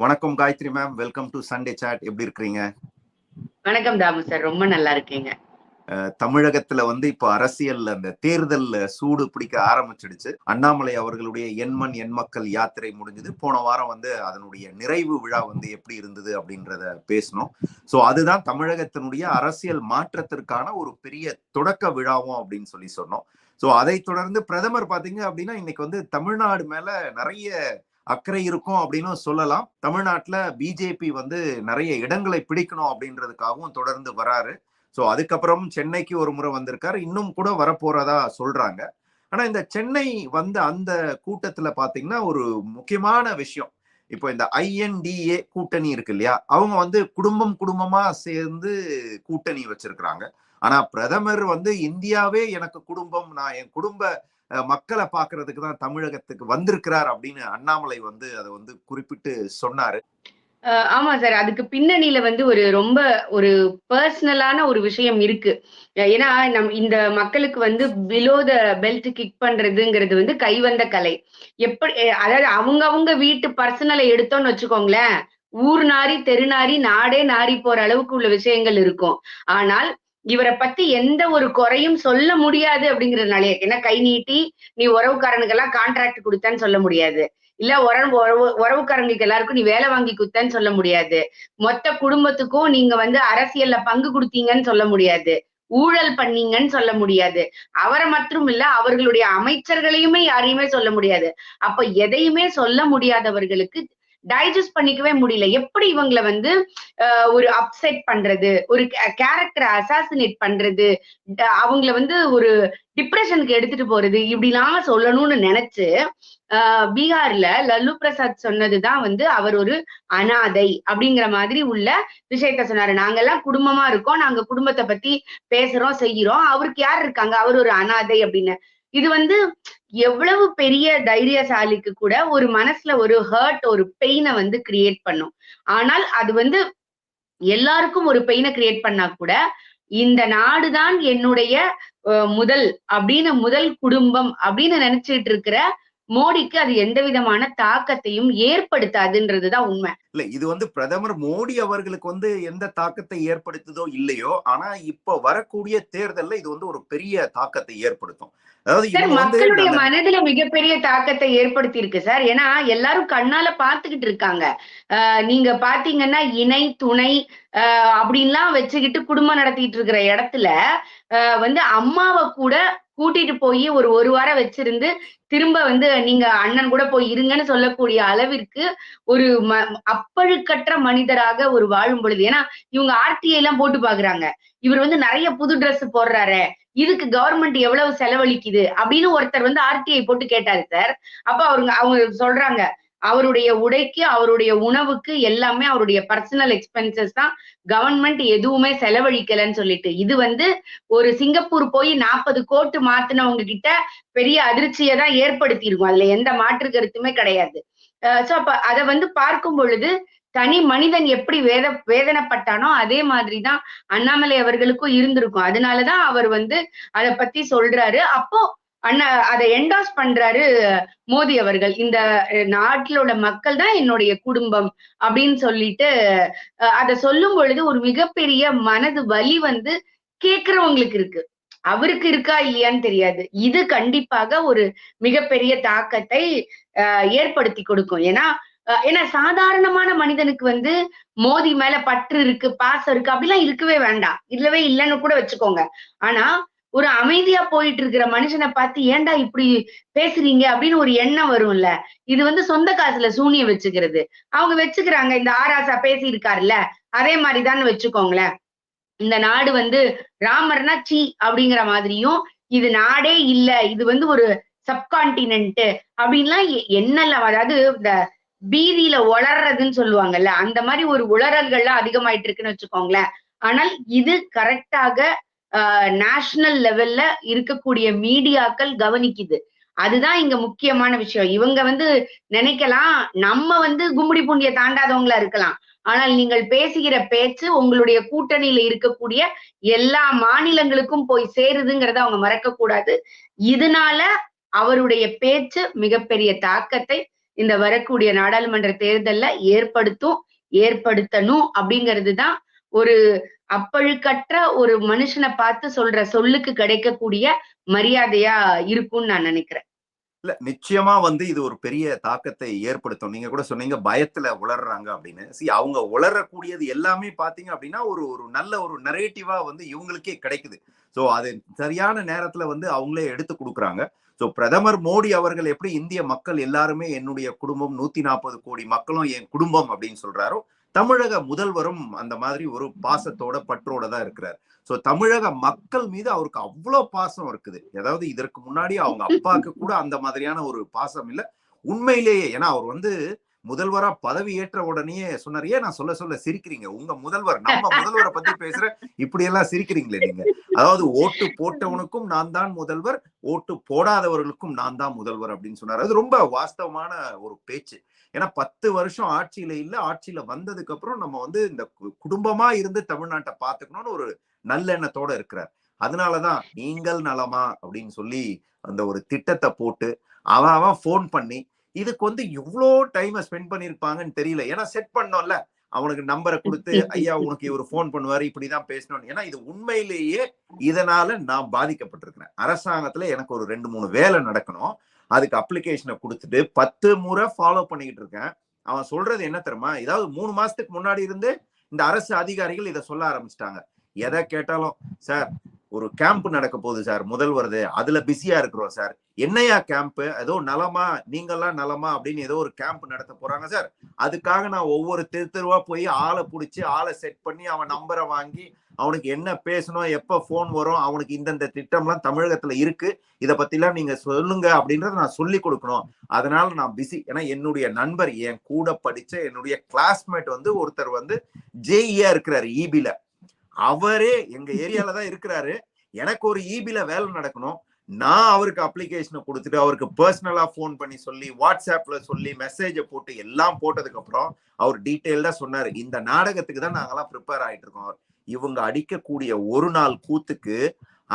வணக்கம் Gayathri ma'am welcome to Sunday chat எப்படி இருக்கிறீங்க? வணக்கம் தாமு சார் ரொம்ப நல்லா இருக்கீங்க. தமிழகத்துல வந்து இப்போ அரசியல் அந்த தேர்தல் சூடு பிடிக்க ஆரம்பிச்சிடுச்சு. அண்ணாமலை அவர்களுடைய எண்மண் எண்மக்கள் யாத்திரை முடிஞ்சது. போன வாரம் வந்து அதனுடைய நிறைவு விழா வந்து எப்படி இருந்தது அப்படின்றத பேசணும். சோ அதுதான் தமிழகத்தினுடைய அரசியல் மாற்றத்திற்கான ஒரு பெரிய தொடக்க விழாவும் அப்படின்னு சொல்லி சொன்னோம். சோ அதை தொடர்ந்து பிரதமர் பாத்தீங்க அப்படின்னா இன்னைக்கு வந்து தமிழ்நாடு மேல நிறைய அக்கறை இருக்கும் அப்படின்னு சொல்லலாம். தமிழ்நாட்டில் பிஜேபி வந்து நிறைய இடங்களை பிடிக்கணும் அப்படின்றதுக்காகவும் தொடர்ந்து வராரு. ஸோ அதுக்கப்புறம் சென்னைக்கு ஒரு முறை வந்திருக்காரு. இன்னும் கூட வரப்போறதா சொல்றாங்க. ஆனா இந்த சென்னை வந்த அந்த கூட்டத்துல பாத்தீங்கன்னா ஒரு முக்கியமான விஷயம். இப்போ இந்த ஐஎன்டிஏ கூட்டணி இருக்கு இல்லையா? அவங்க வந்து குடும்பம் குடும்பமா சேர்ந்து கூட்டணி வச்சிருக்கிறாங்க. ஆனா பிரதமர் வந்து இந்தியாவே எனக்கு குடும்பம். நான் என் குடும்ப மக்களை பாக்குறதுக்கு தான் தமிழகத்துக்கு வந்திருக்கிறார் அப்படின்னு அண்ணாமலை வந்து அதை வந்து குறிப்பிட்டு சொன்னாரு. ஆமா சார். அதுக்கு பின்னணியில வந்து ஒரு ரொம்ப ஒரு பர்சனலான ஒரு விஷயம் இருக்கு. ஏன்னா நம் இந்த மக்களுக்கு வந்து பிலோ த பெல்ட் கிக் பண்றதுங்கிறது வந்து கைவந்த கலை. எப்படி அதாவது அவங்க அவங்க வீட்டு பர்சனலை எடுத்தோம்னு வச்சுக்கோங்களேன். ஊர் நாரி தெருநாரி நாடே நாரி போற அளவுக்கு உள்ள விஷயங்கள் இருக்கும். ஆனால் இவரை பத்தி எந்த ஒரு குறையும் சொல்ல முடியாது அப்படிங்கறதுனாலே ஏன்னா கை நீட்டி நீ உறவுக்காரனுக்கெல்லாம் கான்ட்ராக்ட் கொடுத்தான்னு சொல்ல முடியாது. இல்ல உறவு உறவு உறவுக்காரங்களுக்கு எல்லாருக்கும் நீ வேலை வாங்கி கொடுத்தன்னு சொல்ல முடியாது. மொத்த குடும்பத்துக்கும் நீங்க வந்து அரசியல்ல பங்கு கொடுத்தீங்கன்னு சொல்ல முடியாது. ஊழல் பண்ணீங்கன்னு சொல்ல முடியாது. அவரை மட்டும் இல்ல அவர்களுடைய அமைச்சர்களையுமே யாரையுமே சொல்ல முடியாது. அப்ப எதையுமே சொல்ல முடியாதவர்களுக்கு டைஜஸ்ட் பண்ணிக்கவே முடியல. எப்படி இவங்களை வந்து ஒரு அப்செட் பண்றது ஒரு கேரக்டரை அசாசினேட் பண்றது அவங்கள வந்து ஒரு டிப்ரெஷனுக்கு எடுத்துட்டு போறது இப்படிலாம் சொல்லணும்னு நினைச்சு ஆஹ் பீகார்ல லல்லு பிரசாத் சொன்னதுதான் வந்து அவர் ஒரு அனாதை அப்படிங்கிற மாதிரி உள்ள விஷயத்த சொன்னாரு. நாங்கெல்லாம் குடும்பமா இருக்கோம். நாங்க குடும்பத்தை பத்தி பேசுறோம் செய்யறோம். அவருக்கு யார் இருக்காங்க? அவர் ஒரு அனாதை அப்படின்னு. இது வந்து எவ்வளவு பெரிய தைரியசாலிக்கு கூட ஒரு மனசுல ஒரு ஹர்ட் ஒரு பெயினை வந்து கிரியேட் பண்ணும். ஆனால் அது வந்து எல்லாருக்கும் ஒரு பெயினை கிரியேட் பண்ணா கூட இந்த நாடுதான் என்னுடைய அஹ், முதல் அப்படின்னு முதல் குடும்பம் அப்படின்னு நினைச்சிட்டு இருக்கிற மோடிக்கு அது எந்த விதமான தாக்கத்தையும் ஏற்படுத்தாதுன்றதுதான் உண்மை. இல்ல இது வந்து பிரதமர் மோடி அவர்களுக்கு வந்து எந்த தாக்கத்தை ஏற்படுத்துதோ இல்லையோ ஆனா இப்ப வரக்கூடிய தேர்தல்ல இது வந்து ஒரு பெரிய தாக்கத்தை ஏற்படுத்தும். அதாவது மக்களுடைய மனதுல மிகப்பெரிய தாக்கத்தை ஏற்படுத்தி இருக்கு சார். ஏன்னா எல்லாரும் கண்ணால பாத்துக்கிட்டு இருக்காங்க. நீங்க பாத்தீங்கன்னா இணை துணை அப்படின்லாம் வச்சுக்கிட்டு குடும்பம் நடத்திட்டு இருக்கிற இடத்துல ஆஹ் வந்து அம்மாவை கூட கூட்டிட்டு போய் ஒரு ஒரு வாரம் வச்சிருந்து திரும்ப வந்து நீங்க அண்ணன் கூட போய் இருங்கன்னு சொல்லக்கூடிய அளவிற்கு ஒரு ம அப்பழுக்கற்ற மனிதராக ஒரு வாழும் பொழுது. ஏன்னா இவங்க ஆர்டிஐ எல்லாம் போட்டு பாக்குறாங்க. இவர் வந்து நிறைய புது ட்ரெஸ் போடுறாரு. இதுக்கு கவர்மெண்ட் எவ்வளவு செலவழிக்குது? அப்படின்னு ஒருத்தர் வந்து ஆர்டிஐ போட்டு கேட்டாரு சார். அப்ப அவங்க அவங்க சொல்றாங்க அவருடைய உடைக்கு அவருடைய உணவுக்கு எல்லாமே அவருடைய பர்சனல் எக்ஸ்பென்சஸ் தான் கவர்மெண்ட் எதுவுமே செலவழிக்கலன்னு சொல்லிட்டு. இது வந்து ஒரு சிங்கப்பூர் போய் நாற்பது கோட்டு மாத்தினவங்க கிட்ட பெரிய அதிர்ச்சியை தான் ஏற்படுத்தியிருக்கும். அதுல எந்த மாற்று கருத்துமே கிடையாது. சோ அப்ப அதை வந்து பார்க்கும் பொழுது தனி மனிதன் எப்படி வேத வேதனைப்பட்டானோ அதே மாதிரிதான் அண்ணாமலை அவர்களுக்கும் இருந்திருக்கும். அதனாலதான் அவர் வந்து அதை பத்தி சொல்றாரு. அப்போ அண்ணா அதை என்டாஸ் பண்றாரு மோடி அவர்கள். இந்த நாட்டிலோட உள்ள மக்கள் தான் என்னுடைய குடும்பம் அப்படின்னு சொல்லிட்டு அதை சொல்லும் பொழுது ஒரு மிகப்பெரிய மனது வலி வந்து கேக்குறவங்களுக்கு இருக்கு. அவருக்கு இருக்கா இல்லையான்னு தெரியாது. இது கண்டிப்பாக ஒரு மிகப்பெரிய தாக்கத்தை அஹ், ஏற்படுத்தி கொடுக்கும். ஏன்னா ஏன்னா சாதாரணமான மனிதனுக்கு வந்து மோதி மேல பற்று இருக்கு பாசம் இருக்கு அப்படிலாம் இருக்கவே வேண்டாம். இல்லவே இல்லைன்னு கூட வச்சுக்கோங்க. ஆனா ஒரு அமைதியா போயிட்டு இருக்கிற மனுஷனை பார்த்து ஏன்டா இப்படி பேசுறீங்க? அப்படின்னு ஒரு எண்ணம் வரும்ல. இது வந்து சொந்த காசுல சூனியம் வச்சுக்கிறது. அவங்க வச்சுக்கிறாங்க இந்த ஆராசா பேசி இருக்காருல்ல அதே மாதிரிதான் வச்சுக்கோங்களேன். இந்த நாடு வந்து ராமர்னா சி அப்படிங்கிற மாதிரியும் இது நாடே இல்ல இது வந்து ஒரு சப்கான்டினென்ட் அப்படின்லாம் என்னெல்லாம் அதாவது இந்த பீதியில உளறதுன்னு சொல்லுவாங்கல்ல அந்த மாதிரி ஒரு உளறல்கள்லாம் அதிகமாயிட்டு இருக்குன்னு வச்சுக்கோங்களேன். ஆனால் இது கரெக்டாக நேஷனல் லெவல்ல இருக்கக்கூடிய மீடியாக்கள் கவனிக்குது. அதுதான் இங்க முக்கியமான விஷயம். இவங்க வந்து நினைக்கலாம் நம்ம வந்து கும்முடி பூண்டிய தாண்டாதவங்களா இருக்கலாம். ஆனால் நீங்கள் பேசுகிற பேச்சு உங்களுடைய கூட்டணியில இருக்கக்கூடிய எல்லா மாநிலங்களுக்கும் போய் சேருதுங்கிறத அவங்க மறக்க கூடாது இதனால அவருடைய பேச்சு மிகப்பெரிய தாக்கத்தை இந்த வரக்கூடிய நாடாளுமன்ற தேர்தல்ல ஏற்படுத்தும் ஏற்படுத்தணும் அப்படிங்கிறது தான் ஒரு அப்பழுக்கற்ற ஒரு மனுஷனை பார்த்து சொல்ற சொல்லுக்கு கிடைக்கக்கூடிய மரியாதையா இருக்கும்னு நான் நினைக்கிறேன். இல்ல நிச்சயமா வந்து இது ஒரு பெரிய தாக்கத்தை ஏற்படுத்தும். நீங்க கூட சொன்னீங்க பயத்துல உளர்றாங்க அப்படின்னு. சி அவங்க உளரக்கூடியது எல்லாமே பாத்தீங்க அப்படின்னா ஒரு ஒரு நல்ல ஒரு நரேட்டிவா வந்து இவங்களுக்கே கிடைக்குது. சோ அது சரியான நேரத்துல வந்து அவங்களே எடுத்து கொடுக்குறாங்க. சோ பிரதமர் மோடி அவர்கள் எப்படி இந்திய மக்கள் எல்லாருமே என்னுடைய குடும்பம் நூத்தி நாற்பது கோடி மக்களும் என் குடும்பம் அப்படின்னு சொல்றாரோ தமிழக முதல்வரும் அந்த மாதிரி ஒரு பாசத்தோட பற்றோட தான் இருக்கிறார். சோ தமிழக மக்கள் மீது அவருக்கு அவ்வளோ பாசம் இருக்குது. அதாவது இதற்கு முன்னாடி அவங்க அப்பாவுக்கு கூட அந்த மாதிரியான ஒரு பாசம் இல்ல. உண்மையிலேயே ஏன்னா அவர் வந்து முதல்வரா பதவி ஏற்ற உடனேயே சொன்னார் ஏன் நான் சொல்ல சொல்ல சிரிக்கிறீங்க? உங்க முதல்வர் நம்ம முதல்வரை பத்தி பேசுற இப்படி எல்லாம் சிரிக்கிறீங்களே நீங்க? அதாவது ஓட்டு போட்டவனுக்கும் நான் தான் முதல்வர் ஓட்டு போடாதவர்களுக்கும் நான் தான் முதல்வர் அப்படின்னு சொன்னார். அது ரொம்ப வாஸ்தவமான ஒரு பேச்சு. ஏன்னா பத்து வருஷம் ஆட்சியில இல்ல ஆட்சியில வந்ததுக்கு அப்புறம் நம்ம வந்து இந்த குடும்பமா இருந்து தமிழ்நாட்டை பாத்துக்கணும்னு ஒரு நல்லெண்ணத்தோட இருக்கிறார். அதனாலதான் நீங்கள் நலமா அப்படின்னு சொல்லி அந்த ஒரு திட்டத்தை போட்டு அவன் அவன் போன் பண்ணி இதுக்கு வந்து எவ்வளோ டைமை ஸ்பெண்ட் பண்ணிருப்பாங்கன்னு தெரியல. ஏன்னா செட் பண்ணோம்ல. அவனுக்கு நம்பரை கொடுத்து ஐயா உனக்கு இவர் போன் பண்ணுவாரு இப்படிதான் பேசணும் ஏன்னா இது உண்மையிலேயே இதனால நான் பாதிக்கப்பட்டிருக்கிறேன். அரசாங்கத்துல எனக்கு ஒரு ரெண்டு மூணு வேலை நடக்கணும். அதுக்கு அப்ளிகேஷனை கொடுத்துட்டு பத்து முறை ஃபாலோ பண்ணிக்கிட்டு இருக்கேன். அவன் சொல்றது என்ன தெரியுமா? ஏதாவது மூணு மாசத்துக்கு முன்னாடி இருந்து இந்த அரசு அதிகாரிகள் இதை சொல்ல ஆரம்பிச்சிட்டாங்க. எதை கேட்டாலும் சார் ஒரு கேம்ப் நடக்க போகுது சார் முதல் வருது. அதுல பிஸியா இருக்கிறோம் சார் என்னையா கேம்ப் ஏதோ நலமா நீங்கெல்லாம் நலமா அப்படின்னு ஏதோ ஒரு கேம்ப் நடத்த போறாங்க சார் அதுக்காக நான் ஒவ்வொரு தெரு தெருவா போய் ஆளை பிடிச்சி ஆளை செட் பண்ணி அவன் நம்பரை வாங்கி அவனுக்கு என்ன பேசணும் எப்ப போன் வரும் அவனுக்கு இந்தந்த திட்டம்லாம் தமிழகத்துல இருக்கு. இதை பத்திலாம் நீங்க சொல்லுங்க அப்படின்றத நான் சொல்லி கொடுக்கணும். அதனால நான் பிஸி ஏன்னா என்னுடைய நண்பர் என் கூட படிச்ச என்னுடைய கிளாஸ்மேட் வந்து ஒருத்தர் வந்து ஜேஇயா இருக்கிறாரு இபில அவரே எங்க ஏரியால தான் இருக்கிறாரு. எனக்கு ஒரு இபில வேலை நடக்கணும். நான் அவருக்கு அப்ளிகேஷனை கொடுத்துட்டு அவருக்கு பர்சனலா ஃபோன் பண்ணி சொல்லி வாட்ஸ்அப்ல சொல்லி மெசேஜை போட்டு எல்லாம் போட்டதுக்கு அப்புறம் அவர் டீட்டெயில்டா சொன்னாரு. இந்த நாடகத்துக்கு தான் நாங்கெல்லாம் ப்ரிப்பேர் ஆயிட்டு இருக்கோம் இவங்க அடிக்கக்கூடிய ஒரு நாள் கூத்துக்கு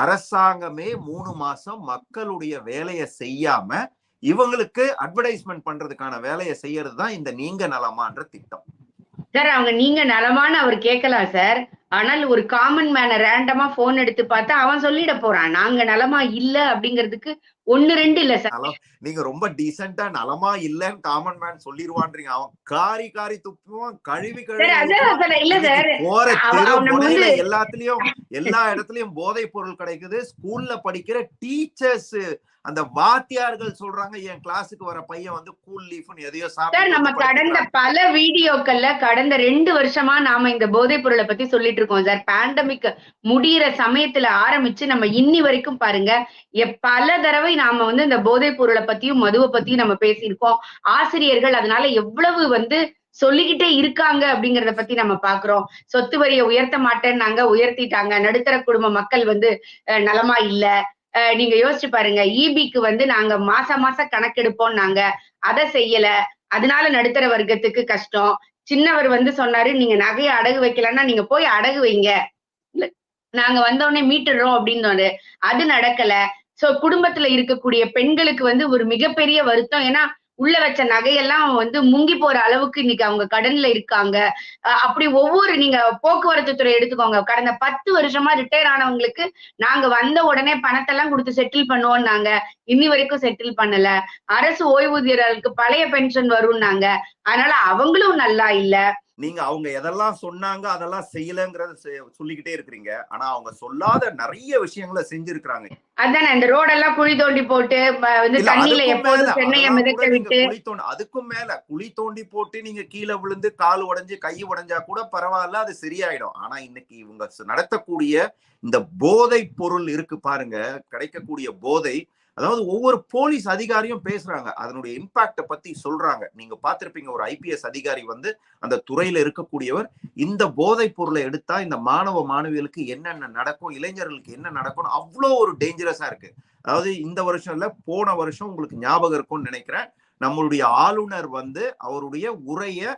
அரசாங்கமே மூணு மாசம் மக்களுடைய வேலையை செய்யாம இவங்களுக்கு அட்வர்டைஸ்மெண்ட் பண்றதுக்கான வேலையை செய்யறது தான் இந்த நீங்க நலமான்ற திட்டம். சார் அவங்க நீங்க நலமான்னு அவர் கேட்கலாம் சார். ஆனால் ஒரு காமன் மேன ரேண்டமா போன் எடுத்து பார்த்தா அவன் சொல்லிட போறான். நாங்க நலமா இல்ல அப்படிங்கிறதுக்கு ஒண்ணு ரெண்டு இல்ல சார். நீங்க ரொம்ப டீசெண்டா நலமா இல்லன்னு காமன் மேன் சொல்லிருவான்றீங்க. அவன் காரி காரி துப்புவான் கழுவி கழுவி இல்ல சார். போற எல்லாத்துலயும் எல்லா இடத்துலயும் போதைப் பொருள் கிடைக்குது. ஸ்கூல்ல படிக்கிற டீச்சர்ஸ் அந்த வாத்தியார்கள் சொல்றாங்க என் கிளாஸுக்கு வர பையன் வந்து கூல் லீஃப்னு எதையோ சார் நம்ம சாப்பிட்டு கடந்த. பல வீடியோக்கள்ல கடந்த ரெண்டு வருஷமா நாம இந்த போதைப் பொருளை பத்தி சொல்லிட்டு இருக்கோம் சார். பேண்டமிக் முடியிற சமயத்துல ஆரம்பிச்சு நம்ம இன்னி வரைக்கும் பாருங்க பல தடவை நாம வந்து இந்த போதைப் பொருளை பத்தியும் மதுவை பத்தியும் நம்ம பேசியிருக்கோம். ஆசிரியர்கள் அதனால எவ்வளவு வந்து சொல்லிக்கிட்டே இருக்காங்க அப்படிங்கறத பத்தி நம்ம பாக்குறோம். சொத்து வரியை உயர்த்த மாட்டேன்னாங்க உயர்த்திட்டாங்க. நடுத்தர குடும்ப மக்கள் வந்து நலமா இல்ல. நீங்க யோசிச்சு பாருங்க இபிக்கு வந்து நாங்க மாச மாசம் கணக்கெடுப்போம் நாங்க அதை செய்யல. அதனால நடுத்தர வர்க்கத்துக்கு கஷ்டம். சின்னவர் வந்து சொன்னாரு நீங்க நகையை அடகு வைக்கலன்னா நீங்க போய் அடகு வைங்க. நாங்க வந்த உடனே மீட்டுடுறோம் அப்படின்னு அது நடக்கல. சோ குடும்பத்துல இருக்கக்கூடிய பெண்களுக்கு வந்து ஒரு மிகப்பெரிய வருத்தம். ஏன்னா உள்ள வச்ச நகையெல்லாம் வந்து முங்கி போற அளவுக்கு இன்னைக்கு அவங்க கடன்ல இருக்காங்க. அஹ் அப்படி ஒவ்வொரு நீங்க போக்குவரத்து துறை எடுத்துக்கோங்க. கடந்த பத்து வருஷமா ரிட்டையர் ஆனவங்களுக்கு நாங்க வந்த உடனே பணத்தெல்லாம் கொடுத்து செட்டில் பண்ணுவோம் நாங்க இன்னி வரைக்கும் செட்டில் பண்ணல. அரசு ஓய்வூதியர்களுக்கு பழைய பென்ஷன் வரும்னாங்க. அதனால அவங்களும் நல்லா இல்ல. நீங்க அவங்க எதெல்லாம் சொன்னாங்க அதெல்லாம் செய்யலங்கிறத சொல்லிக்கிட்டே இருக்கிறீங்க. ஆனா அவங்க சொல்லாத நிறைய விஷயங்களை செஞ்சிருக்கிறாங்க. அதானே இந்த ரோடெல்லாம் குழி தோண்டி போட்டு குழி தோண்டி அதுக்கும் மேல குழி தோண்டி போட்டு நீங்க கீழே விழுந்து கால் உடைஞ்சு கை உடைஞ்சா கூட பரவாயில்ல அது சரியாயிடும். ஆனா இன்னைக்கு இவங்க நடத்தக்கூடிய இந்த போதை பொருள் இருக்கு பாருங்க கிடைக்கக்கூடிய போதை அதாவது ஒவ்வொரு போலீஸ் அதிகாரியும் பேசுறாங்க. அதனுடைய இம்பாக்ட பத்தி சொல்றாங்க. நீங்க பார்த்திருப்பீங்க ஒரு ஐபிஎஸ் அதிகாரி வந்து அந்த துறையில இருக்கக்கூடியவர் இந்த போதை பொருளை எடுத்தா இந்த மாணவ மாணவிகளுக்கு என்னென்ன நடக்கும் இளைஞர்களுக்கு என்ன நடக்கும்னு அவ்வளோ ஒரு டேஞ்சரஸா இருக்கு. அதாவது இந்த வருஷம் இல்ல போன வருஷம் உங்களுக்கு ஞாபகம் இருக்கும்னு நினைக்கிறேன். நம்மளுடைய ஆளுநர் வந்து அவருடைய உரைய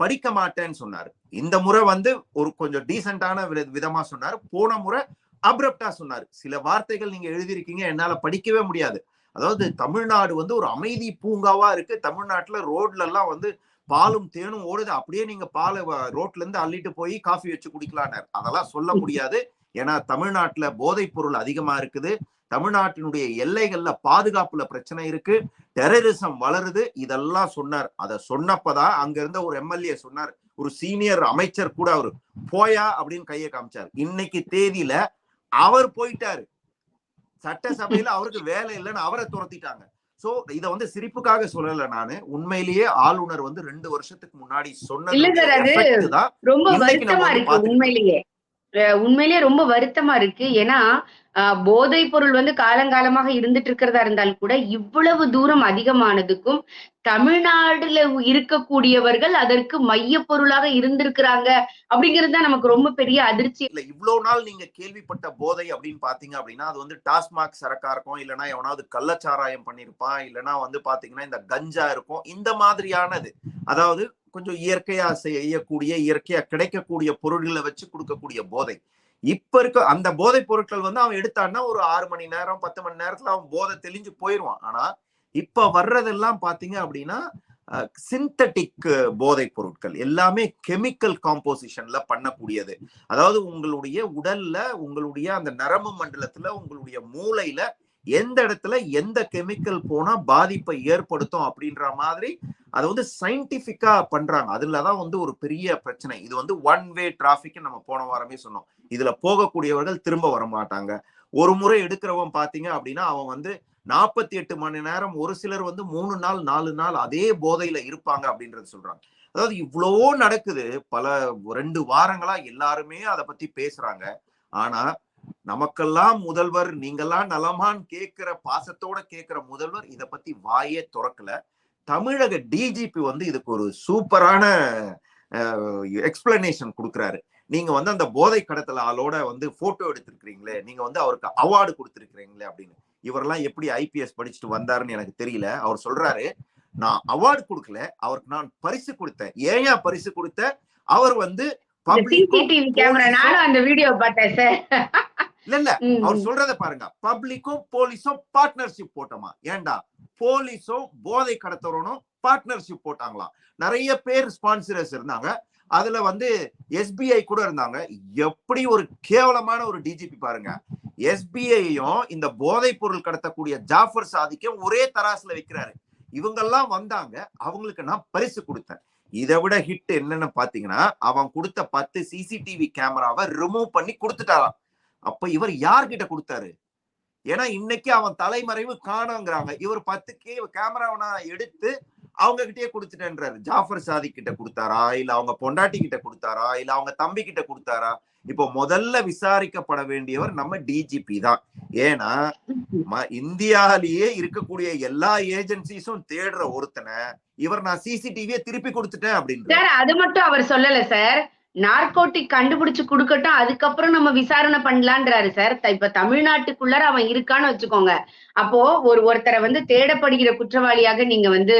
படிக்க மாட்டேன்னு சொன்னாரு. இந்த முறை வந்து ஒரு கொஞ்சம் டீசென்டான விதமா சொன்னாரு. போன முறை அப்ரப்டா சொன்னாரு. சில வார்த்தைகள் நீங்க எழுதியிருக்கீங்க என்னால படிக்கவே முடியாது. அதாவது தமிழ்நாடு வந்து ஒரு அமைதி பூங்காவா இருக்கு. தமிழ்நாட்டுல ரோட்ல எல்லாம் வந்து பாலும் தேனும் ஓடுது. அப்படியே நீங்க பாலை ரோட்ல இருந்து அள்ளிட்டு போய் காஃபி வச்சு குடிக்கலான்னாரு. அதெல்லாம் சொல்ல முடியாது. ஏன்னா தமிழ்நாட்டுல போதைப் பொருள் அதிகமா இருக்குது. தமிழ்நாட்டினுடைய எல்லைகள்ல பாதுகாப்புல பிரச்சனை இருக்கு. டெரரிசம் வளருது. இதெல்லாம் சொன்னார். அதை சொன்னப்பதான் அங்க இருந்த ஒரு எம்எல்ஏ சொன்னார். ஒரு சீனியர் அமைச்சர் கூட அவரு. போயா அப்படின்னு கையை காமிச்சார். இன்னைக்கு தேதியில அவர் போயிட்டாரு. சட்டசபையில அவருக்கு வேலை இல்லைன்னு அவரை துரத்திட்டாங்க. சோ இத வந்து சிரிப்புக்காக சொல்லல நானு. உண்மையிலேயே ஆளுநர் வந்து ரெண்டு வருஷத்துக்கு முன்னாடி சொன்னது ரொம்ப வருத்தமா இருக்கு உண்மையிலேயே. உண்மையிலேயே ரொம்ப வருத்தமா இருக்கு. ஏன்னா போதைப் பொருள் வந்து காலங்காலமாக இருந்துட்டு இருக்கிறதா இருந்தால் கூட இவ்வளவு தூரம் அதிகமானதுக்கும் தமிழ்நாடுல இருக்கக்கூடியவர்கள் அதற்கு மைய பொருளாக இருந்திருக்கிறாங்க அப்படிங்கிறது தான் நமக்கு ரொம்ப பெரிய அதிர்ச்சி. இல்ல இவ்வளவு நாள் நீங்க கேள்விப்பட்ட போதை அப்படின்னு பாத்தீங்க அப்படின்னா அது வந்து டாஸ்மாக் சரக்கா இருக்கும் இல்லைன்னா எவனாவது கள்ளச்சாராயம் பண்ணிருப்பான் இல்லைன்னா வந்து பாத்தீங்கன்னா இந்த கஞ்சா இருக்கும் இந்த மாதிரியானது. அதாவது கொஞ்சம் இயற்கையா செய்யக்கூடிய இயற்கையா கிடைக்கக்கூடிய பொருள்களை வச்சு கொடுக்கக்கூடிய போதை. இப்ப இருக்க அந்த போதைப் பொருட்கள் வந்து அவன் எடுத்தான்னா ஒரு ஆறு மணி நேரம் பத்து மணி நேரத்துல அவன் போதை தெளிஞ்சு போயிடுவான் ஆனா இப்ப வர்றதெல்லாம் பாத்தீங்க அப்படின்னா சிந்தட்டிக் போதைப் பொருட்கள் எல்லாமே கெமிக்கல் காம்போசிஷன்ல பண்ணக்கூடியது. அதாவது உங்களுடைய உடல்ல உங்களுடைய அந்த நரம்பு மண்டலத்துல உங்களுடைய மூளையில எந்த இடத்துல எந்த கெமிக்கல் போனா பாதிப்பை ஏற்படுத்தும் அப்படின்ற மாதிரி அதை வந்து சயின்டிபிக்கா பண்றாங்க. அதுலதான் வந்து ஒரு பெரிய பிரச்சனை. இது வந்து ஒன் வே டிராபிக் நம்ம போன வாரமே சொன்னோம். இதுல போகக்கூடியவர்கள் திரும்ப வர மாட்டாங்க ஒரு முறை எடுக்கிறவன் பாத்தீங்க அப்படின்னா அவன் வந்து நாற்பத்தி எட்டு மணி நேரம் ஒரு சிலர் வந்து மூணு நாள் நாலு நாள் அதே போதையில இருப்பாங்க அப்படின்றது சொல்றாங்க. அதாவது இவ்வளவோ நடக்குது. பல ரெண்டு வாரங்களா எல்லாருமே அதை பத்தி பேசுறாங்க. ஆனா நமக்கெல்லாம் முதல்வர் நீங்கெல்லாம் நலமான்னு கேட்கிற பாசத்தோட கேட்கிற முதல்வர் இதை பத்தி வாயே திறக்கல. தமிழக டிஜிபி வந்து இதுக்கு ஒரு சூப்பரான எக்ஸ்பிளனேஷன் கொடுக்குறாரு. நீங்க வந்து அந்த போதை கடத்தல ஆளோட வந்து போட்டோ எடுத்திருக்கிறீங்களே நீங்க வந்து அவருக்கு அவார்டு கொடுத்திருக்கிறீங்களே அப்படின்னு. இவரெல்லாம் எப்படி ஐபிஎஸ் படிச்சுட்டு வந்தாருன்னு எனக்கு தெரியல. அவர் சொல்றாரு நான் அவார்டு கொடுக்கல அவருக்கு நான் பரிசு கொடுத்தேன். ஏன் பரிசு கொடுத்த? அவர் வந்து இல்ல இல்ல. அவர் சொல்றத பாருங்க. பப்ளிக்கும் போலீஸும் பார்ட்னர்ஷிப் போட்டோமா? ஏன்டா? போலீஸும் போதை கடத்தவனும் பார்ட்னர்ஷிப் போட்டாங்களாம். நிறைய பேர் ஸ்பான்சரர்ஸ் இருந்தாங்க. அதுல வந்து எஸ்பிஐ கூட இருந்தாங்க. எப்படி ஒரு கேவலமான ஒரு டிஜிபி பாருங்க. எஸ்பிஐயும் இந்த போதைப் பொருள் கடத்தக்கூடிய ஜாஃபர் சாதிக்கும் ஒரே தராசுல வைக்கிறாரு. இவங்கெல்லாம் வந்தாங்க. அவங்களுக்கு நான் பரிசு கொடுத்தேன். இதை விட ஹிட் என்னன்னு பாத்தீங்கன்னா அவன் கொடுத்த பத்து சிசிடிவி கேமராவை ரிமூவ் பண்ணி கொடுத்துட்டாராம். அப்ப இவர் யார்கிட்ட கொடுத்தாரு? ஏன்னா இன்னைக்கு அவன் தலைமறைவு காணோங்கிறாங்க. இவர் பத்து கே கேமராவை நான் எடுத்து அவங்க கிட்டயே கொடுத்துட்டேன்றாரு. ஜாஃபர் சாதி கிட்ட கொடுத்தாரா? இல்ல அவங்க பொண்டாட்டி கிட்ட கொடுத்தாரா? இல்ல அவங்க தம்பி கிட்ட கொடுத்தாரா? இப்போ முதல்ல விசாரிக்கப்பட வேண்டியவர் நம்ம டிஜிபி தான். ஏன்னா இந்தியாலேயே இருக்கக்கூடிய எல்லா ஏஜென்சிஸும் தேடுற ஒருத்தனை இவர் நான் சிசிடிவியை திருப்பி கொடுத்துட்டேன் அப்படின்னு அது மட்டும் அவர் சொல்லல சார். நார்கோட்டிக் கண்டுபிடிச்சு கொடுக்கட்டும் அதுக்கப்புறம் நம்ம விசாரணை பண்ணலான்றாரு சார். இப்ப தமிழ்நாட்டுக்குள்ளார அவன் இருக்கான்னு வச்சுக்கோங்க. அப்போ ஒரு ஒருத்தரை வந்து தேடப்படுகிற குற்றவாளியாக நீங்க வந்து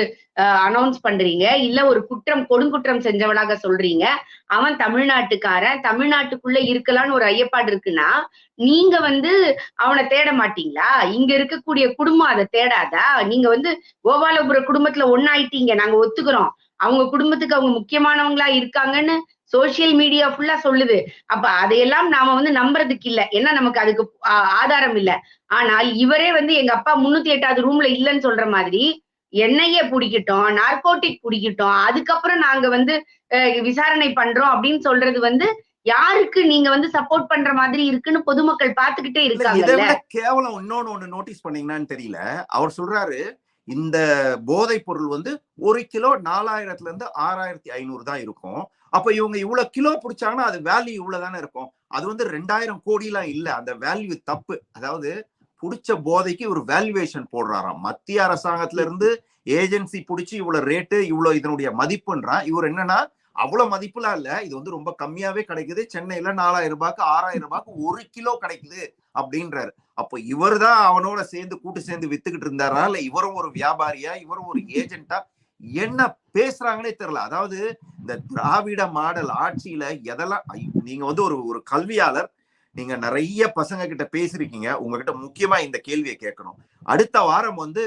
அனௌன்ஸ் பண்றீங்க. இல்ல ஒரு குற்றம் கொடுங்குற்றம் செஞ்சவனாக சொல்றீங்க. அவன் தமிழ்நாட்டுக்காரன். தமிழ்நாட்டுக்குள்ள இருக்கலாம்னு ஒரு ஐயப்பாடு இருக்குன்னா நீங்க வந்து அவனை தேட மாட்டீங்களா? இங்க இருக்கக்கூடிய குடும்பம் அதை தேடாதா? நீங்க வந்து கோபாலபுர குடும்பத்துல ஒன்னாயிட்டீங்க. நாங்க ஒத்துக்கிறோம். அவங்க குடும்பத்துக்கு அவங்க முக்கியமானவங்களா இருக்காங்கன்னு சோசியல் மீடியா ஃபுல்லா சொல்லுது. அப்ப அதையெல்லாம் நாம வந்து நம்புறதுக்கு இல்ல. ஏன்னா நமக்கு அதுக்கு ஆதாரம் இல்ல. ஆனால் இவரே வந்து எங்க அப்பா முன்னூத்தி எட்டாவது ரூம்ல இல்லைன்னு சொல்ற மாதிரி எண்ணெயை பிடிக்கட்டும் நார்கோட்டிக் பிடிக்கட்டும் அதுக்கப்புறம் நாங்க வந்து விசாரணை பண்றோம் அப்படின்னு சொல்றது வந்து யாருக்கு நீங்க வந்து சப்போர்ட் பண்ற மாதிரி இருக்குன்னு பொதுமக்கள் பாத்துக்கிட்டே இதை விட கேவலம் இன்னொன்னு ஒண்ணு நோட்டீஸ் பண்ணீங்கன்னான்னு தெரியல. அவர் சொல்றாரு இந்த போதைப் பொருள் வந்து ஒரு கிலோ நாலாயிரத்துல இருந்து ஆறாயிரத்தி ஐநூறு தான் இருக்கும். அப்ப இவங்க இவ்வளவு கிலோ பிடிச்சாங்கன்னா அது வேல்யூ இவ்வளவு தானே இருக்கும். அது வந்து ரெண்டாயிரம் கோடிலாம் இல்லை. இல்ல அந்த வேல்யூ தப்பு. அதாவது பிடிச்ச போதைக்கு ஒரு வேல்யூவேஷன் போடுறாராம். மத்திய அரசாங்கத்துல இருந்து ஏஜென்சி பிடிச்சி இவ்வளவு ரேட்டு இவ்வளவு இதனுடைய மதிப்புன்றான். இவர் என்னன்னா அவ்வளவு மதிப்புலாம் இல்ல. இது வந்து ரொம்ப கம்மியாவே கிடைக்குது. சென்னையில நாலாயிரம் ரூபாய்க்கு ஆறாயிரம் ரூபாய்க்கு ஒரு கிலோ கிடைக்குது. அப்படின்றாரு. அப்போ இவர் தான் அவனோட சேர்ந்து கூட்டு சேர்ந்து வித்துக்கிட்டு இருந்தாரா? இல்ல இவரும் ஒரு வியாபாரியா? இவரும் ஒரு ஏஜென்ட்டா என்ன பேசுறாங்கன்னே தெரியல. அதாவது இந்த திராவிட மாடல் ஆட்சியில எதெல்லாம் நீங்க வந்து ஒரு ஒரு கல்வியாளர் நீங்க நிறைய பசங்க கிட்ட பேசிருக்கீங்க உங்ககிட்ட முக்கியமா இந்த கேள்வியை கேட்கணும். அடுத்த வாரம் வந்து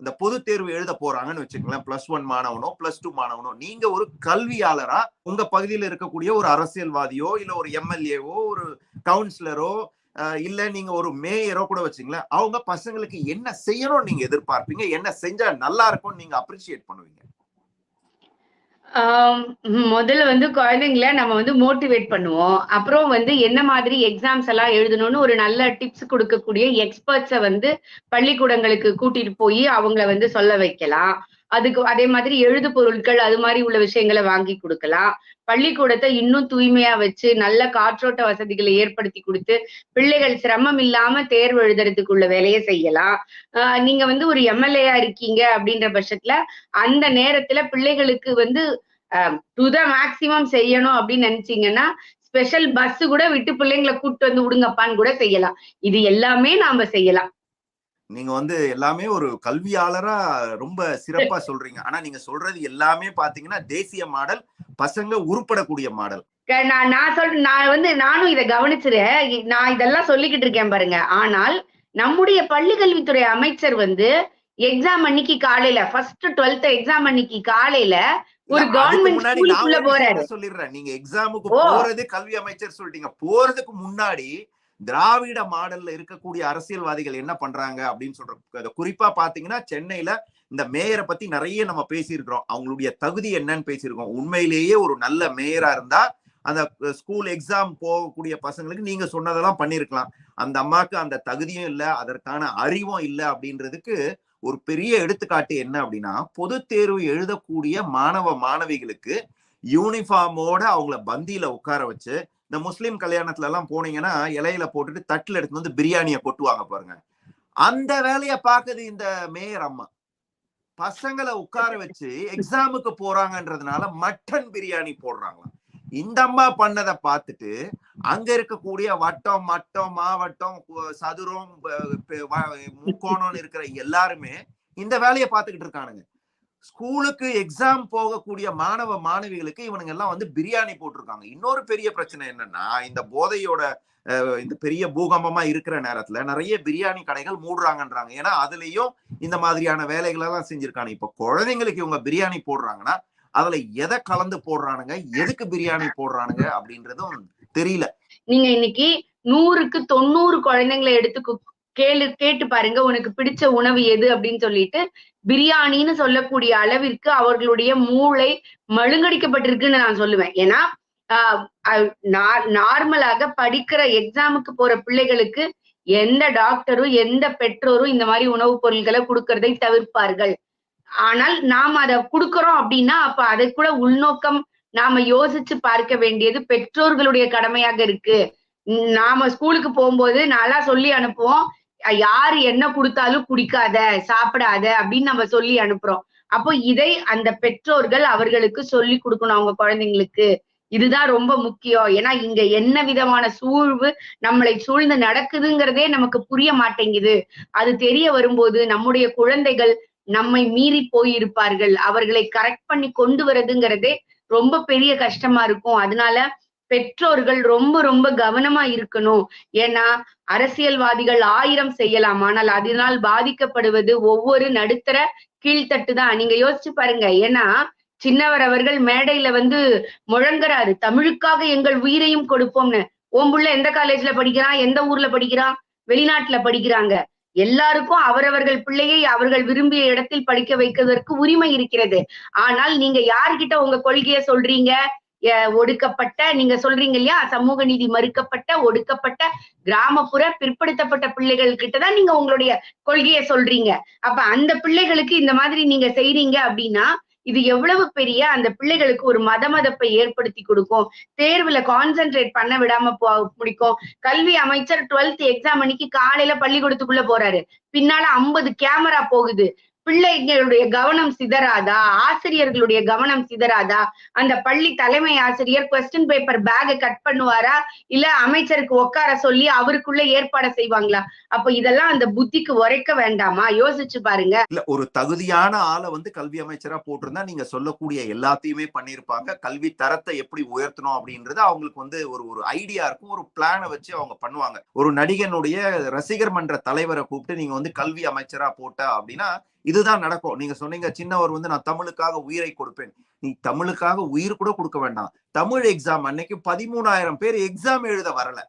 இந்த பொது தேர்வு எழுத போறாங்கன்னு வச்சுக்கோங்களேன். பிளஸ் ஒன் மாணவனோ பிளஸ் டூ மாணவனோ நீங்க ஒரு கல்வியாளரா உங்க பகுதியில் இருக்கக்கூடிய ஒரு அரசியல்வாதியோ இல்ல ஒரு எம்எல்ஏவோ ஒரு கவுன்சிலரோ இல்ல நீங்க ஒரு மேயரோ கூட வச்சுங்களேன் அவங்க பசங்களுக்கு என்ன செய்யணும் நீங்க எதிர்பார்ப்பீங்க என்ன செஞ்சா நல்லா இருக்கும் நீங்க அப்ரிசியேட் பண்ணுவீங்க? முதல்ல வந்து குழந்தைங்கள நம்ம வந்து மோட்டிவேட் பண்ணுவோம். அப்புறம் வந்து என்ன மாதிரி எக்ஸாம்ஸ் எல்லாம் எழுதணும்னு ஒரு நல்ல டிப்ஸ் கொடுக்கக்கூடிய எக்ஸ்பர்ட்ஸை வந்து பள்ளிக்கூடங்களுக்கு கூட்டிட்டு போய் அவங்கள வந்து சொல்ல வைக்கலாம். அதுக்கு அதே மாதிரி எழுது பொருட்கள் அது மாதிரி உள்ள விஷயங்களை வாங்கி கொடுக்கலாம். பள்ளிக்கூடத்தை இன்னும் தூய்மையா வச்சு நல்ல காற்றோட்ட வசதிகளை ஏற்படுத்தி கொடுத்து பிள்ளைகள் சிரமம் இல்லாம தேர்வு எழுதுறதுக்குள்ள வேலையை செய்யலாம். ஆஹ் நீங்க வந்து ஒரு எம்எல்ஏயா இருக்கீங்க அப்படின்ற பட்சத்துல அந்த நேரத்துல பிள்ளைகளுக்கு வந்து டு த மேக்சிமம் செய்யணும் அப்படின்னு நினைச்சீங்கன்னா ஸ்பெஷல் பஸ் கூட விட்டு பிள்ளைங்களை கூப்பிட்டு வந்து விடுங்கப்பான்னு கூட செய்யலாம். இது எல்லாமே நாம செய்யலாம். நீங்க வந்து எல்லாமே ஒரு கல்வியாளரா ரொம்ப சிறப்பா சொல்றீங்க. ஆனா நீங்க சொல்றது எல்லாமே பாத்தீங்கன்னா தேசிய மாடல் பசங்க உருப்படக்கூடிய மாடல். நான் நான் சொல் நான் வந்து நானும் இதை கவனிச்சிருக்கேன் நான் இதெல்லாம் சொல்லிக்கிட்டு இருக்கேன் பாருங்க. ஆனால் நம்முடைய பள்ளி கல்வித்துறை அமைச்சர் வந்து எக்ஸாம் அன்னைக்கு காலையில ஃபர்ஸ்ட் டுவெல்த் எக்ஸாம் அன்னைக்கு காலையில ஒரு கவர்மெண்ட் ஸ்கூலுக்குள்ள போறாரு. சொல்லிடுறேன். நீங்க எக்ஸாமுக்கு. போறது கல்வி அமைச்சர் சொல்லிட்டீங்க. போறதுக்கு முன்னாடி திராவிட மாடல்ல இருக்கக்கூடிய அரசியல்வாதிகள் என்ன பண்றாங்க அப்படின்னு சொல்ற குறிப்பா பாத்தீங்கன்னா சென்னையில இந்த மேயரை பத்தி நிறைய நம்ம பேசியிருக்கிறோம். அவங்களுடைய தகுதி என்னன்னு பேசியிருக்கோம். உண்மையிலேயே ஒரு நல்ல மேயரா இருந்தா அந்த ஸ்கூல் எக்ஸாம் போகக்கூடிய பசங்களுக்கு நீங்க சொன்னதெல்லாம் பண்ணிருக்கலாம் அந்த அம்மாக்கு அந்த தகுதியும் இல்லை அதற்கான அறிவும் இல்லை அப்படின்றதுக்கு ஒரு பெரிய எடுத்துக்காட்டு என்ன அப்படின்னா பொது தேர்வு எழுதக்கூடிய மாணவ மாணவிகளுக்கு யூனிஃபார்மோட அவங்கள பந்தியில உட்கார வச்சு இந்த முஸ்லீம் கல்யாணத்துல எல்லாம் போனீங்கன்னா இலையில போட்டுட்டு தட்டுல எடுத்து வந்து பிரியாணியை கொட்டுவாங்க பாருங்க. அந்த வேலையை பார்க்குது இந்த மேயர் அம்மா. பசங்களை உட்கார வச்சு எக்ஸாமுக்கு போறாங்கன்றதுனால மட்டன் பிரியாணி போடுறாங்களாம். இந்த அம்மா பண்ணதை பார்த்துட்டு அங்க இருக்கக்கூடிய வட்டம் மட்டம் மாவட்டம் சதுரம் முக்கோணம்னு இருக்கிற எல்லாருமே இந்த வேலையை பார்த்துக்கிட்டு இருக்கானுங்க. ஸ்கூலுக்கு எக்ஸாம் போகக்கூடிய மாணவ மாணவிகளுக்கு இவனுங்க எல்லாம் வந்து பிரியாணி போட்டிருக்காங்க. இன்னொரு பெரிய பிரச்சனை என்னன்னா இந்த போதையோட இந்த பெரிய பூகம்பமா இருக்கிற நேரத்துல நிறைய பிரியாணி கடைகள் மூடுறாங்கன்றாங்க. ஏன்னா அதுலயும் இந்த மாதிரியான வேலைகளை எல்லாம் செஞ்சிருக்காங்க. இப்ப குழந்தைங்களுக்கு இவங்க பிரியாணி போடுறாங்கன்னா அதுல எதை கலந்து போடுறானுங்க? எதுக்கு பிரியாணி போடுறானுங்க? அப்படின்றதும் தெரியல. நீங்க இன்னைக்கு நூறுக்கு தொண்ணூறு குழந்தைங்களை எடுத்து குக் கேளு கேட்டு பாருங்க உனக்கு பிடிச்ச உணவு எது அப்படின்னு சொல்லிட்டு பிரியாணின்னு சொல்லக்கூடிய அளவிற்கு அவர்களுடைய மூளை மழுங்கடிக்கப்பட்டிருக்குன்னு நான் சொல்லுவேன். ஏன்னா நார்மலாக படிக்கிற எக்ஸாமுக்கு போற பிள்ளைகளுக்கு எந்த டாக்டரும் எந்த பெற்றோரும் இந்த மாதிரி உணவுப் பொருட்களை கொடுக்கறதை தவிர்ப்பார்கள். ஆனால் நாம் அதை கொடுக்கறோம் அப்படின்னா அப்ப அதை கூட உள்நோக்கம் நாம யோசிச்சு பார்க்க வேண்டியது பெற்றோர்களுடைய கடமையாக இருக்கு. நாம ஸ்கூலுக்கு போகும்போது நல்லா சொல்லி அனுப்புவோம் யாரு என்ன கொடுத்தாலும் குடிக்காத சாப்பிடாத அப்படின்னு நம்ம சொல்லி அனுப்புறோம். அப்போ இதை அந்த பெற்றோர்கள் அவர்களுக்கு சொல்லி கொடுக்கணும் அவங்க குழந்தைங்களுக்கு. இதுதான் ரொம்ப முக்கியம். ஏன்னா இங்க என்ன விதமான சூழ்வு நம்மளை சூழ்ந்து நடக்குதுங்கிறதே நமக்கு புரிய மாட்டேங்குது. அது தெரிய வரும்போது நம்முடைய குழந்தைகள் நம்மை மீறி போயிருப்பார்கள். அவர்களை கரெக்ட் பண்ணி கொண்டு வரதுங்கிறதே ரொம்ப பெரிய கஷ்டமா இருக்கும். அதனால பெற்றோர்கள் ரொம்ப ரொம்ப கவனமா இருக்கணும். ஏன்னா அரசியல்வாதிகள் ஆயிரம் செய்யலாம். ஆனால் அதனால் பாதிக்கப்படுவது ஒவ்வொரு நடுத்தர கீழ்த்தட்டு தான். நீங்க யோசிச்சு பாருங்க. ஏன்னா சின்னவர் அவர்கள் மேடையில வந்து முழங்குறாரு. தமிழுக்காக எங்கள் உயிரையும் கொடுப்போம்னு. ஓம்புள்ள எந்த காலேஜ்ல படிக்கிறான்? எந்த ஊர்ல படிக்கிறான்? வெளிநாட்டுல படிக்கிறாங்க. எல்லாருக்கும் அவரவர்கள் பிள்ளையை அவர்கள் விரும்பிய இடத்தில் படிக்க வைக்கிறதற்கு உரிமை இருக்கிறது. ஆனால் நீங்க யார்கிட்ட உங்க கொள்கைய சொல்றீங்க? ஒடுக்கப்பட்ட நீங்க சொல்றீங்க இல்லையா சமூக நீதி மறுக்கப்பட்ட ஒடுக்கப்பட்ட கிராமப்புற பிற்படுத்தப்பட்ட பிள்ளைகள் கிட்டதான் நீங்க உங்களுடைய கொள்கைய சொல்றீங்க. அப்ப அந்த பிள்ளைகளுக்கு இந்த மாதிரி நீங்க செய்றீங்க அப்படின்னா இது எவ்வளவு பெரிய அந்த பிள்ளைகளுக்கு ஒரு மத மதப்பை ஏற்படுத்தி கொடுக்கும். தேர்வுல கான்சென்ட்ரேட் பண்ண விடாம போ முடிக்கும். கல்வி அமைச்சர் டுவெல்த் எக்ஸாம் அன்னைக்கு காலையில பள்ளிக்கூடத்துக்குள்ள போறாரு. பின்னால ஐம்பது கேமரா போகுது. பிள்ளைகளுடைய கவனம் சிதறாதா? ஆசிரியர்களுடைய கவனம் சிதறாதா? அந்த பள்ளி தலைமை ஆசிரியர் கொஸ்டின் பேப்பர் பேக கட் பண்ணுவாரா? இல்ல அமைச்சருக்கு உட்கார சொல்லி அவருக்குள்ள ஏற்பாடு செய்வாங்களா? அப்ப இதெல்லாம் அந்த புத்திக்கு உரைக்க வேண்டாமா? யோசிச்சு பாருங்க. இல்ல ஒரு தகுதியான ஆளை வந்து கல்வி அமைச்சரா போட்டிருந்தா நீங்க சொல்லக்கூடிய எல்லாத்தையுமே பண்ணிருப்பாங்க கல்வி தரத்தை எப்படி உயர்த்தணும் அப்படின்றது அவங்களுக்கு வந்து ஒரு ஒரு ஐடியா இருக்கும். ஒரு பிளானை வச்சு அவங்க பண்ணுவாங்க. ஒரு நடிகனுடைய ரசிகர் மன்ற தலைவரை கூப்பிட்டு நீங்க வந்து கல்வி அமைச்சரா போட்ட அப்படின்னா இதுதான் நடக்கும். நீங்க சொன்னீங்க சின்னவர் வந்து நான் தமிழுக்காக உயிரை கொடுப்பேன். நீ தமிழுக்காக உயிர் கூட கொடுக்க வேண்டாம். தமிழ் எக்ஸாம் அன்னைக்கு பதிமூணாயிரம் பேர் எக்ஸாம் எழுத வரல.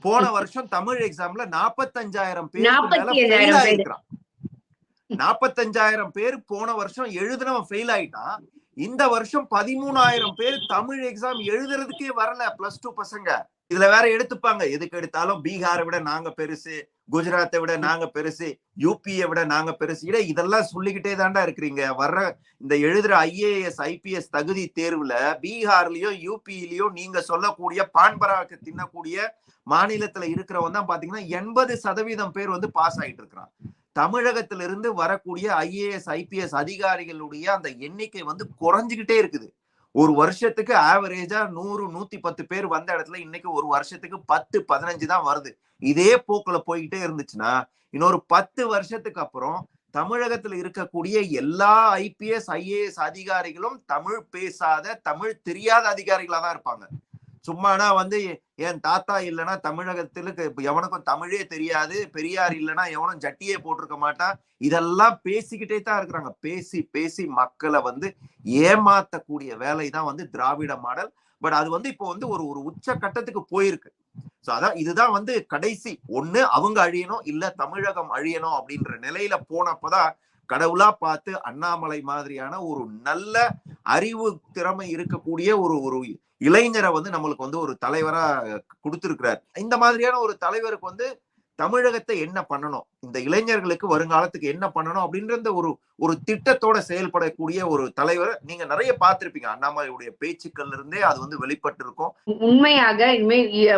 போன வருஷம் தமிழ் எக்ஸாம்ல நாற்பத்தஞ்சாயிரம் பேர். இருக்கிறான் நாற்பத்தஞ்சாயிரம் பேர் போன வருஷம் எழுதுனவன் ஃபெயில் ஆயிட்டான் இந்த வருஷம் பதிமூணாயிரம் பேர் தமிழ் எக்ஸாம் எழுதுறதுக்கே வரல பிளஸ் டூ பசங்க. இதுல வேற எடுத்துப்பாங்க. எதுக்கு எடுத்தாலும் பீகாரை விட நாங்க பெருசு. குஜராத்தை விட நாங்க பெருசு யூபியை விட நாங்க பெருசு. இட இதெல்லாம் சொல்லிக்கிட்டே தாண்டா இருக்கிறீங்க. வர்ற இந்த எழுதுற ஐஏஎஸ் ஐபிஎஸ் தகுதி தேர்வுல பீகார்லயோ யூபியிலயோ நீங்க சொல்லக்கூடிய பான்பராக்கு தின்னக்கூடிய மாநிலத்துல இருக்கிறவன் தான் பாத்தீங்கன்னா எண்பது சதவீதம் பேர் வந்து பாஸ் ஆயிட்டு இருக்கிறான். தமிழகத்திலிருந்து வரக்கூடிய ஐஏஎஸ் ஐபிஎஸ் அதிகாரிகளுடைய அந்த எண்ணிக்கை வந்து குறைஞ்சுக்கிட்டே இருக்குது. ஒரு வருஷத்துக்கு ஆவரேஜா நூறு நூத்தி பத்து பேர் வந்த இடத்துல இன்னைக்கு ஒரு வருஷத்துக்கு பத்து பதினஞ்சு தான் வருது. இதே போக்குல போய்கிட்டே இருந்துச்சுன்னா இன்னொரு பத்து வருஷத்துக்கு அப்புறம் தமிழகத்துல இருக்கக்கூடிய எல்லா ஐபிஎஸ் ஐஏஎஸ் அதிகாரிகளும் தமிழ் பேசாத தமிழ் தெரியாத அதிகாரிகளா தான் இருப்பாங்க. சும்மானா வந்து என் தாத்தா இல்லைன்னா தமிழகத்துல எவனுக்கும் தமிழே தெரியாது பெரியார் இல்லைன்னா எவனும் ஜட்டியே போட்டிருக்க மாட்டான். இதெல்லாம் பேசிக்கிட்டே தான் இருக்கிறாங்க. பேசி பேசி மக்களை வந்து ஏமாத்தக்கூடிய வேலை தான் வந்து திராவிட மாடல். பட் அது வந்து இப்போ வந்து ஒரு ஒரு உச்ச கட்டத்துக்கு போயிருக்கு. சோ அதான் இதுதான் வந்து கடைசி. ஒண்ணு அவங்க அழியணும் இல்ல தமிழகம் அழியணும் அப்படின்ற நிலையில போனப்பதான் கடவுளா பார்த்து அண்ணாமலை மாதிரியான ஒரு நல்ல அறிவு திறமை இருக்கக்கூடிய ஒரு ஒரு இளைஞரை வந்து நம்மளுக்கு வந்து ஒரு தலைவரா கொடுத்திருக்கிறார். இந்த மாதிரியான ஒரு தலைவருக்கு வந்து தமிழகத்தை என்ன பண்ணணும்? இந்த இளைஞர்களுக்கு வருங்காலத்துக்கு என்ன பண்ணணும்? அப்படின்ற ஒரு ஒரு திட்டத்தோட செயல்படக்கூடிய ஒரு தலைவர் நீங்க நிறைய பார்த்திருப்பீங்க. அண்ணாமலையுடைய பேச்சுக்கள்ல இருந்தே அது வந்து வெளிப்பட்டு இருக்கும் உண்மையாக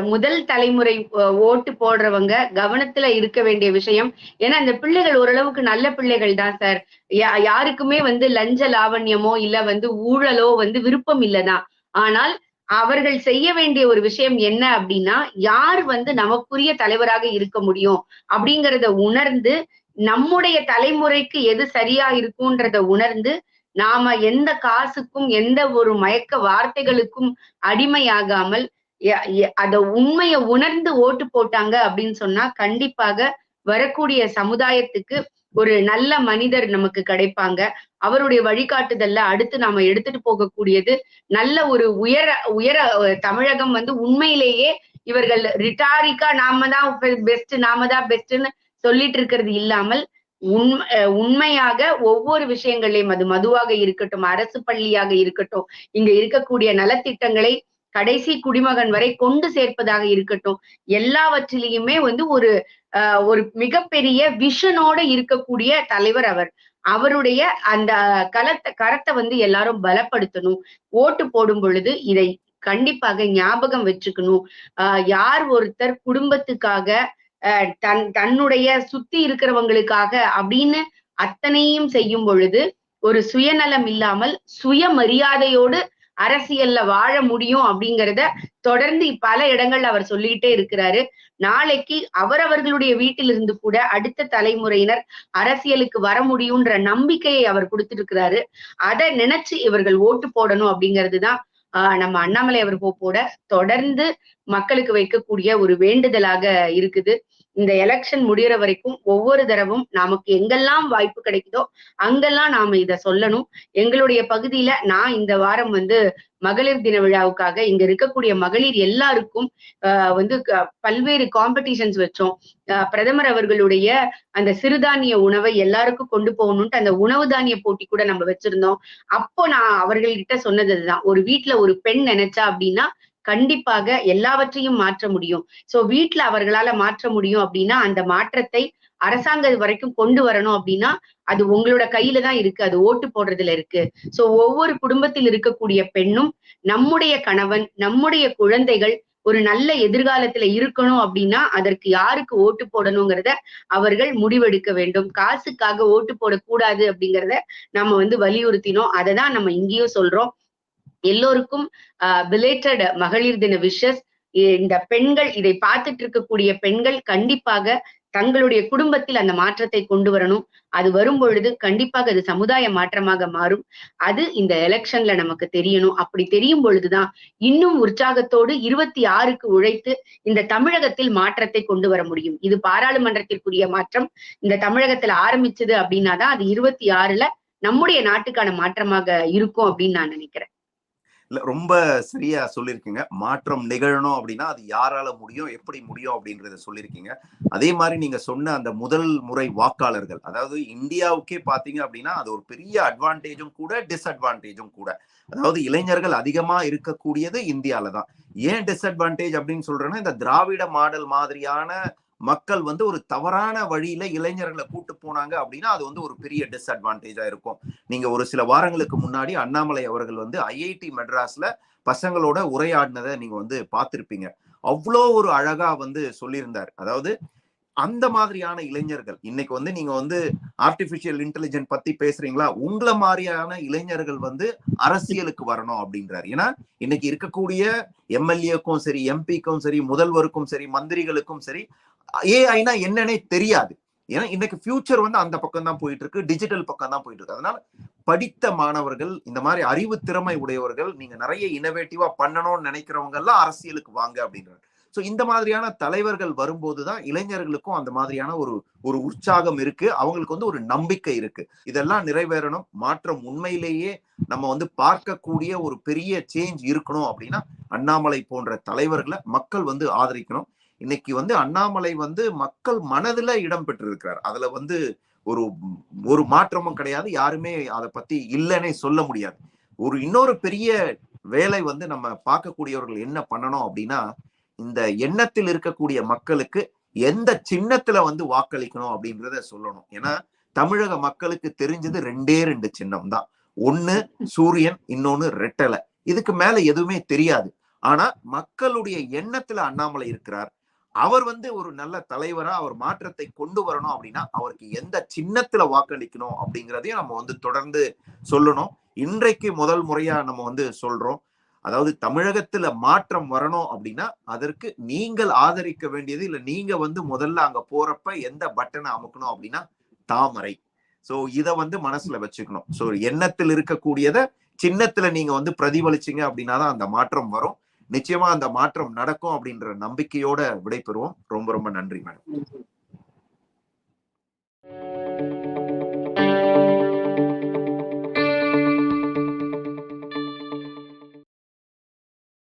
முதல் தலைமுறை ஓட்டு போடுறவங்க கவனத்துல இருக்க வேண்டிய விஷயம். ஏன்னா இந்த பிள்ளைகள் ஓரளவுக்கு நல்ல பிள்ளைகள் தான் சார். யா- யாருக்குமே வந்து லஞ்ச லாவண்யமோ இல்ல வந்து ஊழலோ வந்து விருப்பம் இல்லதான் ஆனால் அவர்கள் செய்ய வேண்டிய ஒரு விஷயம் என்ன அப்படின்னா யார் வந்து நமக்குரிய தலைவராக இருக்க முடியும் அப்படிங்கறத உணர்ந்து நம்முடைய தலைமுறைக்கு எது சரியா இருக்கும்ன்றத உணர்ந்து நாம எந்த காசுக்கும் எந்த ஒரு மயக்க வார்த்தைகளுக்கும் அடிமையாகாமல் அத உண்மையை உணர்ந்து ஓட்டு போட்டாங்க அப்படின்னு சொன்னா கண்டிப்பாக வரக்கூடிய சமுதாயத்துக்கு ஒரு நல்ல மனிதர் நமக்கு கிடைப்பாங்க. அவருடைய வழிகாட்டுதல்ல அடுத்து நாம எடுத்துட்டு போகக்கூடியது நல்ல ஒரு உயர உயர தமிழகம் வந்து உண்மையிலேயே இவர்கள் ரிட்டாரிக்கா நாம தான் பெஸ்ட் நாம தான் பெஸ்ட்னு சொல்லிட்டு இருக்கிறது இல்லாமல் உண்மை உண்மையாக ஒவ்வொரு விஷயங்களையும் அது மதுவாக இருக்கட்டும் அரசு பள்ளியாக இருக்கட்டும் இங்க இருக்கக்கூடிய நலத்திட்டங்களை கடைசி குடிமகன் வரை கொண்டு சேர்ப்பதாக இருக்கட்டும் எல்லாவற்றிலையுமே வந்து ஒரு ஒரு மிகப்பெரிய விஷனோட இருக்கக்கூடிய தலைவர் அவர். அவருடைய அந்த கலத்தை கரத்தை வந்து எல்லாரும் பலப்படுத்தணும். ஓட்டு போடும் பொழுது இதை கண்டிப்பாக ஞாபகம் வச்சுக்கணும். ஆஹ் யார் ஒருத்தர் குடும்பத்துக்காக தன் தன்னுடைய சுத்தி இருக்கிறவங்களுக்காக அப்படின்னு அத்தனையும் செய்யும் பொழுது ஒரு சுயநலம் இல்லாமல் சுயமரியாதையோடு அரசியல்ல வாழ முடியும் அப்படிங்கிறத தொடர்ந்து பல இடங்கள்ல அவர் சொல்லிட்டே இருக்கிறாரு. நாளைக்கு அவரவர்களுடைய வீட்டிலிருந்து கூட அடுத்த தலைமுறையினர் அரசியலுக்கு வர முடியும்ன்ற நம்பிக்கையை அவர் கொடுத்துருக்கிறாரு. அதை நினைச்சு இவர்கள் ஓட்டு போடணும் அப்படிங்கிறது ஆஹ் நம்ம அண்ணாமலை அவர் போட தொடர்ந்து மக்களுக்கு வைக்கக்கூடிய ஒரு வேண்டுதலாக இருக்குது. இந்த எலெக்ஷன் முடியற வரைக்கும் ஒவ்வொரு தடவும் நமக்கு எங்கெல்லாம் வாய்ப்பு கிடைக்குதோ அங்கெல்லாம் நாம இத சொல்லணும். எங்களுடைய பகுதியில நான் இந்த வாரம் வந்து மகளிர் தின விழாவுக்காக இங்க இருக்கக்கூடிய மகளிர் எல்லாருக்கும் ஆஹ் வந்து க- பல்வேறு காம்படிஷன்ஸ் வச்சோம். ஆஹ் பிரதமர் அவர்களுடைய அந்த சிறுதானிய உணவை எல்லாருக்கும் கொண்டு போகணும்ட்டு அந்த உணவு தானிய போட்டி கூட நம்ம வச்சிருந்தோம். அப்போ நான் அவர்கள்கிட்ட சொன்னதுதான் ஒரு வீட்டுல ஒரு பெண் நினைச்சா அப்படின்னா கண்டிப்பாக எல்லாவற்றையும் மாற்ற முடியும். சோ வீட்டுல அவர்களால மாற்ற முடியும் அப்படின்னா அந்த மாற்றத்தை அரசாங்கம் வரைக்கும் கொண்டு வரணும் அப்படின்னா அது உங்களோட கையில தான் இருக்கு. அது ஓட்டு போடுறதுல இருக்கு. சோ ஒவ்வொரு குடும்பத்தில் இருக்கக்கூடிய பெண்ணும் நம்முடைய கணவன் நம்முடைய குழந்தைகள் ஒரு நல்ல எதிர்காலத்துல இருக்கணும் அப்படின்னா அதற்கு யாருக்கு ஓட்டு போடணுங்கிறத அவர்கள் முடிவெடுக்க வேண்டும். காசுக்காக ஓட்டு போடக்கூடாது அப்படிங்கிறத நம்ம வந்து வலியுறுத்தினோம். அதை தான் நம்ம இங்கேயும் சொல்றோம். எல்லோருக்கும் பிலேட்டட் மகளிர் தின விஷஸ் இந்த பெண்கள் இதை பார்த்துட்டு இருக்கக்கூடிய பெண்கள் கண்டிப்பாக தங்களுடைய குடும்பத்தில் அந்த மாற்றத்தை கொண்டு வரணும். அது வரும் பொழுது கண்டிப்பாக அது சமுதாய மாற்றமாக மாறும். அது இந்த எலெக்ஷன்ல நமக்கு தெரியணும். அப்படி தெரியும் பொழுதுதான் இன்னும் உற்சாகத்தோடு இருபத்தி ஆறுக்கு உழைத்து இந்த தமிழகத்தில் மாற்றத்தை கொண்டு வர முடியும். இது பாராளுமன்றத்திற்குரிய மாற்றம். இந்த தமிழகத்துல ஆரம்பிச்சது அப்படின்னாதான் அது இருபத்தி ஆறுல நம்முடைய நாட்டுக்கான மாற்றமாக இருக்கும் அப்படின்னு நான் நினைக்கிறேன். இல்ல ரொம்ப சரியா சொல்லியிருக்கீங்க. மாற்றம் நிகழணும் அப்படின்னா அது யாரால முடியும் எப்படி முடியும் அப்படின்றத சொல்லியிருக்கீங்க. அதே மாதிரி நீங்க சொன்ன அந்த முதல் முறை வாக்காளர்கள் அதாவது இந்தியாவுக்கே பாத்தீங்க அப்படின்னா அது ஒரு பெரிய அட்வான்டேஜும் கூட டிஸ்அட்வான்டேஜும் கூட. அதாவது இளைஞர்கள் அதிகமா இருக்கக்கூடியது இந்தியால தான். ஏன் டிஸ்அட்வான்டேஜ் அப்படின்னு சொல்றேன்னா இந்த திராவிட மாடல் மாதிரியான மக்கள் வந்து ஒரு தவறான வழியில இளைஞர்களை கூட்டு போனாங்க அப்படின்னா அது வந்து ஒரு பெரிய டிஸ்அட்வான்டேஜா இருக்கும். நீங்க ஒரு சில வாரங்களுக்கு முன்னாடி அண்ணாமலை அவர்கள் வந்து ஐஐடி மெட்ராஸ்ல பசங்களோட உரையாடினதை நீங்க வந்து பார்த்திருப்பீங்க. அவ்வளோ ஒரு அழகா வந்து சொல்லியிருந்தார். அதாவது அந்த மாதிரியான இளைஞர்கள். இன்னைக்கு வந்து நீங்க வந்து ஆர்டிபிஷியல் இன்டெலிஜென்ட் பத்தி பேசுறீங்களா? உங்களை மாதிரியான இளைஞர்கள் வந்து அரசியலுக்கு வரணும் அப்படின்றாரு. ஏன்னா இன்னைக்கு இருக்கக்கூடிய எம்எல்ஏக்கும் சரி எம்பிக்கும் சரி முதல்வருக்கும் சரி மந்திரிகளுக்கும் சரி ஏஐனா என்னன்னே தெரியாது. ஏன்னா இன்னைக்கு ஃபியூச்சர் வந்து அந்த பக்கம் தான் போயிட்டு இருக்கு டிஜிட்டல் பக்கம் தான் போயிட்டு இருக்கு அதனால படித்த மாணவர்கள் இந்த மாதிரி அறிவு திறமை உடையவர்கள் நீங்க நிறைய இனோவேட்டிவா பண்ணணும்னு நினைக்கிறவங்க எல்லாம் அரசியலுக்கு வாங்க அப்படின்றாரு. ஸோ இந்த மாதிரியான தலைவர்கள் வரும்போது தான் இளைஞர்களுக்கும் அந்த மாதிரியான ஒரு ஒரு உற்சாகம் இருக்கு. அவங்களுக்கு வந்து ஒரு நம்பிக்கை இருக்கு. இதெல்லாம் நிறைவேறணும். மாற்றம் உண்மையிலேயே நம்ம வந்து பார்க்கக்கூடிய ஒரு பெரிய சேஞ்ச் இருக்கணும் அப்படின்னா அண்ணாமலை போன்ற தலைவர்களை மக்கள் வந்து ஆதரிக்கணும். இன்னைக்கு வந்து அண்ணாமலை வந்து மக்கள் மனதுல இடம் பெற்றிருக்கிறார். அதுல வந்து ஒரு ஒரு மாற்றமும் கிடையாது. யாருமே அதை பத்தி இல்லைன்னே சொல்ல முடியாது. ஒரு இன்னொரு பெரிய வேலை வந்து நம்ம பார்க்கக்கூடியவர்கள் என்ன பண்ணணும் அப்படின்னா இந்த எண்ணத்தில் இருக்கக்கூடிய மக்களுக்கு எந்த சின்னத்துல வந்து வாக்களிக்கணும் அப்படின்றத சொல்லணும். ஏன்னா தமிழக மக்களுக்கு தெரிஞ்சது ரெண்டே ரெண்டு சின்னம் தான் ஒண்ணு சூரியன் இன்னொன்னு ரெட்டலை. இதுக்கு மேல எதுவுமே தெரியாது. ஆனா மக்களுடைய எண்ணத்துல அண்ணாமலை இருக்கிறார். அவர் வந்து ஒரு நல்ல தலைவரா அவர் மாற்றத்தை கொண்டு வரணும் அப்படின்னா அவருக்கு எந்த சின்னத்துல வாக்களிக்கணும் அப்படிங்கிறதையும் நம்ம வந்து தொடர்ந்து சொல்லணும். இன்றைக்கு முதல் முறையா நம்ம வந்து சொல்றோம். அதாவது தமிழகத்துல மாற்றம் வரணும் அப்படின்னா அதற்கு நீங்கள் ஆதரிக்க வேண்டியது இல்ல நீங்க வந்து முதல்ல அங்க போறப்ப எந்த பட்டனை அமுக்கணும் அப்படின்னா தாமரை. சோ இத வந்து மனசுல வச்சுக்கணும். சோ எண்ணத்தில் இருக்கக்கூடியத சின்னத்துல நீங்க வந்து பிரதிபலிச்சீங்க அப்படின்னா தான் அந்த மாற்றம் வரும். நிச்சயமா அந்த மாற்றம் நடக்கும் அப்படின்ற நம்பிக்கையோட விடைபெறுவோம். ரொம்ப ரொம்ப நன்றி மேடம்.